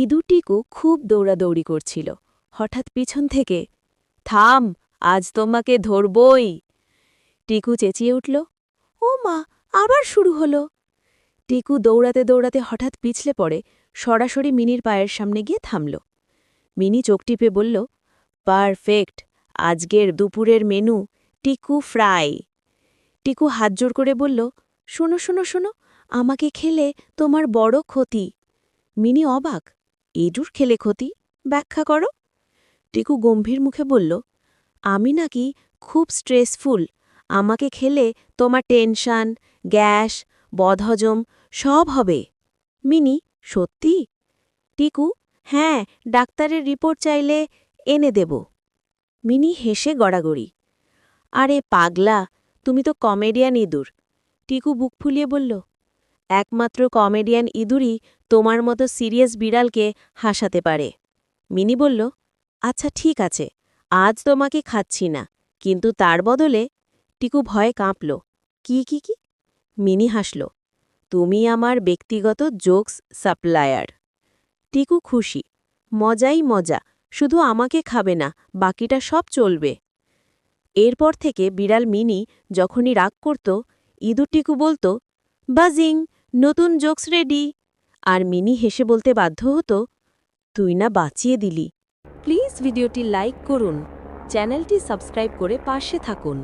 ইঁদুরটিকু খুব দৌড়াদৌড়ি করছিল। হঠাৎ পিছন থেকে, থাম, আজ তোমাকে ধরবই। টিকু চেঁচিয়ে উঠল, ও মা, আবার শুরু হলো। টিকু দৌড়াতে দৌড়াতে হঠাৎ পিছলে পড়ে, সরাসরি মিনির পায়ের সামনে গিয়ে থামল। মিনি চোখ টিপে বলল, পারফেক্ট, আজকের দুপুরের মেনু, টিকু ফ্রাই। টিকু হাত জোর করে বলল, শোনো শোনো শোনো, আমাকে খেলে তোমার বড় ক্ষতি। মিনি অবাক ইঁদুর খেলে ক্ষতি? ব্যাখ্যা করো। টিকু গম্ভীর মুখে বলল, আমি নাকি খুব স্ট্রেসফুল আমাকে খেলে তোমার টেনশন গ্যাস, বদহজম সব হবে। মিনি, সত্যি? টিকু হ্যাঁ ডাক্তারের রিপোর্ট চাইলে এনে দেব। মিনি হেসে গড়াগড়ি, আরে পাগলা, তুমি তো কমেডিয়ান ইঁদুর। টিকু বুক ফুলিয়ে বলল একমাত্র কমেডিয়ান ইঁদুরই তোমার মতো সিরিয়াস বিড়ালকে হাসাতে পারে। মিনি বলল আচ্ছা ঠিক আছে, আজ তোমাকে খাচ্ছি না, কিন্তু তার বদলে টিকু ভয়ে কাঁপল। কি কি কি? মিনি হাসল, তুমি আমার ব্যক্তিগত জোকস সাপ্লায়ার। টিকু খুশি, মজাই মজা, শুধু আমাকে খাবে না, বাকিটা সব চলবে। এরপর থেকে বিড়াল মিনি যখনই রাগ করত, ইঁদুর টিকু বলতো, বাজিং নতুন জোকস রেডি। আর মিনি হেসে বলতে বাধ্য হতো, তুই না বাঁচিয়ে দিলি। প্লিজ ভিডিওটি লাইক করুন, চ্যানেলটি সাবস্ক্রাইব করে পাশে থাকুন।